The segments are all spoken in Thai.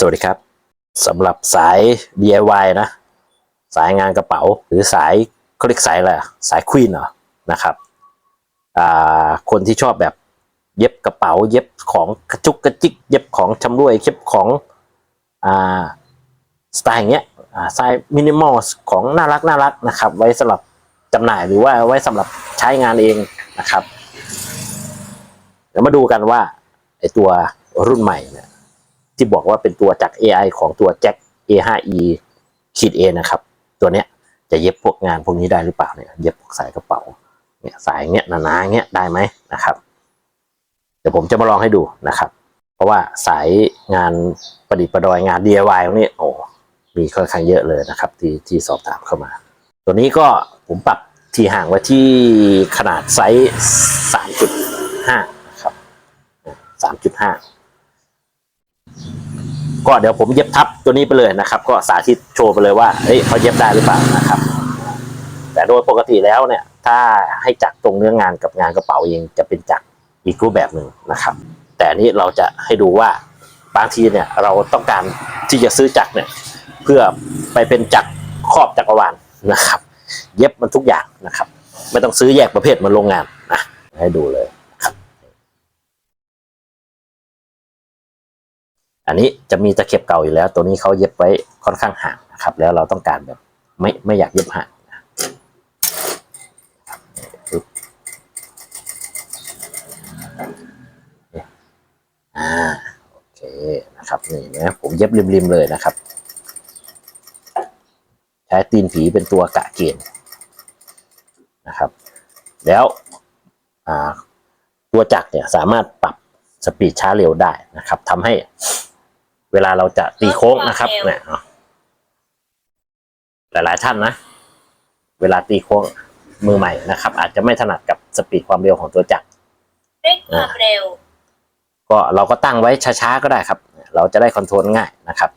สวัสดีครับสำหรับสาย DIY นะ สายงานกระเป๋า หรือสายเขาเรียกสายอะไรอะสายควีนเหรอนะครับคนที่ชอบแบบเย็บกระเป๋า เย็บของกระจุกกระจิก เย็บของชำร่วยเย็บของอสไตล์อย่างเงี้ยอ่าสไตล์มินิมอลของน่ารักน่ารักนะครับ ไว้สำหรับจำหน่ายหรือว่าไว้สำหรับใช้งานเองนะครับ เดี๋ยวมาดูกันว่าไอตัวรุ่นใหม่เนี่ย ที่บอกว่าเป็นตัวจาก AI ของตัว Jack A5e ขีด A นะครับ ตัวเนี้ยจะเย็บพวกงานพวกนี้ได้หรือเปล่าเนี่ยเย็บพวกสายกระเป๋าเนี่ยสายเงี้ยหนาๆเงี้ยได้ไหมนะครับ เดี๋ยวผมจะมาลองให้ดูนะครับ เพราะว่าสายงานประดิษฐ์ประดอยงาน DIY พวกนี้โอ้มีค่อนข้างเยอะเลยนะครับ ที่ที่สอบถามเข้ามา ตัวนี้ก็ผมปรับที่ห่างไว้ที่ขนาดไซส์ 3.5 นะครับ 3.5 ก็เดี๋ยวผมเย็บทับตัวนี้ไปเลยนะครับ ก็สาธิตโชว์ไปเลยว่าเฮ้ยเขาเย็บได้หรือเปล่านะครับ แต่โดยปกติแล้วเนี่ย ถ้าให้จักตรงเนื้องานกับงานกระเป๋าเองจะเป็นจักอีกรูปแบบหนึ่งนะครับ แต่นี้เราจะให้ดูว่าบางทีเนี่ยเราต้องการที่จะซื้อจักรเนี่ยเพื่อไปเป็นจักรครอบจักรวาลนะครับ เย็บมันทุกอย่างนะครับ ไม่ต้องซื้อแยกประเภทมันโรงงานนะให้ดูเลย อันนี้จะมีตะเข็บเก่าอยู่แล้ว ตัวนี้เขาเย็บไว้ค่อนข้างห่างนะครับ แล้วเราต้องการแบบไม่ไม่อยากเย็บห่างอ่าโอเคนะครับนี่นะผมเย็บริมๆเลยนะครับ ใช้ตีนผีเป็นตัวกะเกณฑ์นะครับ แล้วอ่าตัวจักรเนี่ยสามารถปรับสปีดช้าเร็วได้นะครับทำให้ เวลาเราจะตีโค้งนะครับเนี่ยเอาหลายๆท่านนะ เวลาตีโค้งมือใหม่นะครับ อาจจะไม่ถนัดกับสปีดความเร็วของตัวจักรเร่งความเร็ว ก็เราก็ตั้งไว้ช้าๆก็ได้ครับ เราจะได้คอนโทรลง่ายนะครับ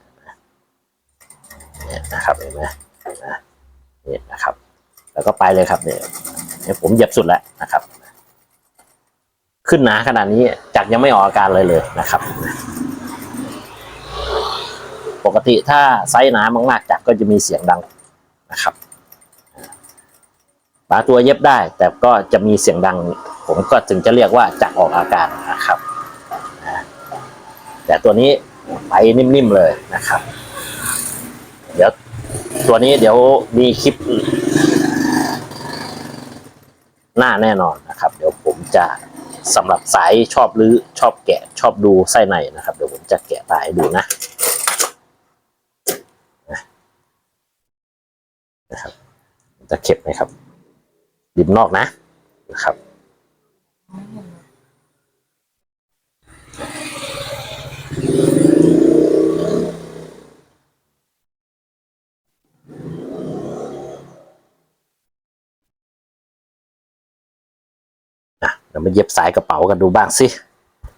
เนี่ยนะครับเห็นไหมนะนี่นะครับ แล้วก็ไปเลยครับเนี่ยเนี่ยผมเหยียบสุดแล้วนะครับ ขึ้นหนาขนาดนี้จักรยังไม่ออกอาการเลยเลยนะครับ ปกติถ้าไซส์หนามากๆจักรก็จะมีเสียงดังนะครับบางตัวเย็บได้ แต่ก็จะมีเสียงดัง ผมก็ถึงจะเรียกว่าจักออกอาการนะครับแต่ตัวนี้ไปนิ่มๆเลยนะครับ เดี๋ยวตัวนี้เดี๋ยวมีคลิป หน้าแน่นอนนะครับ เดี๋ยวผมจะสำหรับสายชอบรื้อชอบแกะชอบดูไส้ในนะครับ เดี๋ยวผมจะแกะตายให้ดูนะนะครับ จะเข็บไหมครับริมนอกนะนะครับอะเดี๋ยวมาเย็บสายกระเป๋ากันดูบ้างสิ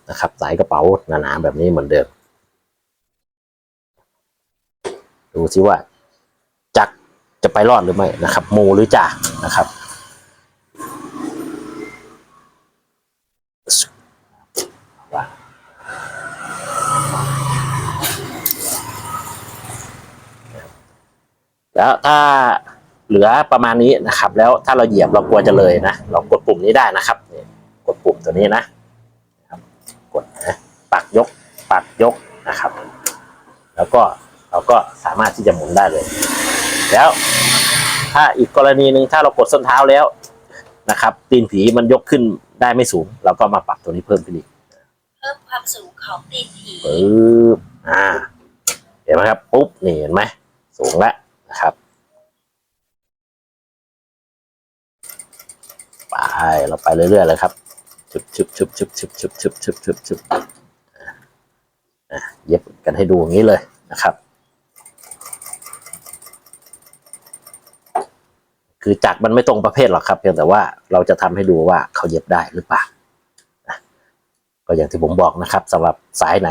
นะครับ สายกระเป๋าหนาๆแบบนี้เหมือนเดิม ดูสิว่า ไปรอดหรือไม่นะครับโมหรือจ่านะครับ แล้วถ้าเหลือประมาณนี้นะครับ แล้วถ้าเราเหยียบเรากลัวจะเลยนะ เรากดปุ่มนี้ได้นะครับ กดปุ่มตัวนี้นะกดนะปักยกปักยกนะครับ แล้วก็เราก็สามารถที่จะหมุนได้เลย แล้ว ถ้าอีกกรณีหนึ่งถ้าเรากดส้นเท้าแล้วนะครับ ตีนผีมันยกขึ้นได้ไม่สูง เราก็มาปรับตัวนี้เพิ่มขึ้นอีกเพิ่มความสูงของตีนผีปึ๊บอ่าเห็นไหมครับปุ๊บนี่เห็นไหมสูงแล้วนะครับไปเราไปเรื่อยๆเลยครับชุบชุบชุบชุบชุบชุบชุบชุบชุบชุบอะเย็บกันให้ดูอย่างนี้เลยนะครับ คือจักรมันไม่ตรงประเภทหรอกครับ เพียงแต่ว่าเราจะทำให้ดูว่าเขาเย็บได้หรือเปล่าก็อย่างที่ผมบอกนะครับสำหรับสายไหน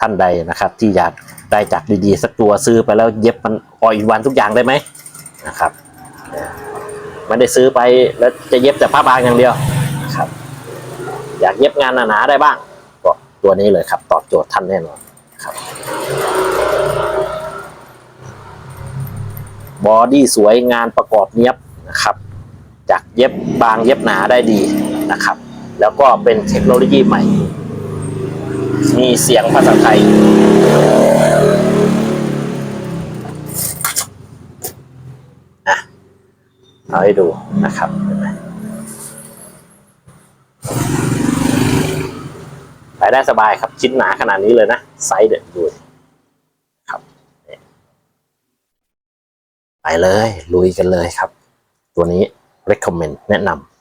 ท่านใดนะครับ ที่อยากได้จักรดีๆ สักตัวซื้อไปแล้วเย็บมันออยวันทุกอย่างได้ไหมนะครับไม่ได้ซื้อไปแล้วจะเย็บแต่ผ้าบางอย่างเดียวนะครับ อยากเย็บงานหนาๆได้บ้างก็ตัวนี้เลยครับ ตอบโจทย์ท่านแน่นอนครับ บอดี้สวยงานประกอบเนี้ยบนะครับ จากเย็บบางเย็บหนาได้ดีนะครับ แล้วก็เป็นเทคโนโลยีใหม่ มีเสียงภาษาไทย เอาให้ดูนะครับเห็นไหมไปได้สบายครับชิ้นหนาขนาดนี้เลยนะ ไซส์เด็ดดูครับนี่ ไปเลย ลุยกันเลยครับ ตัวนี้ recommend แนะนำ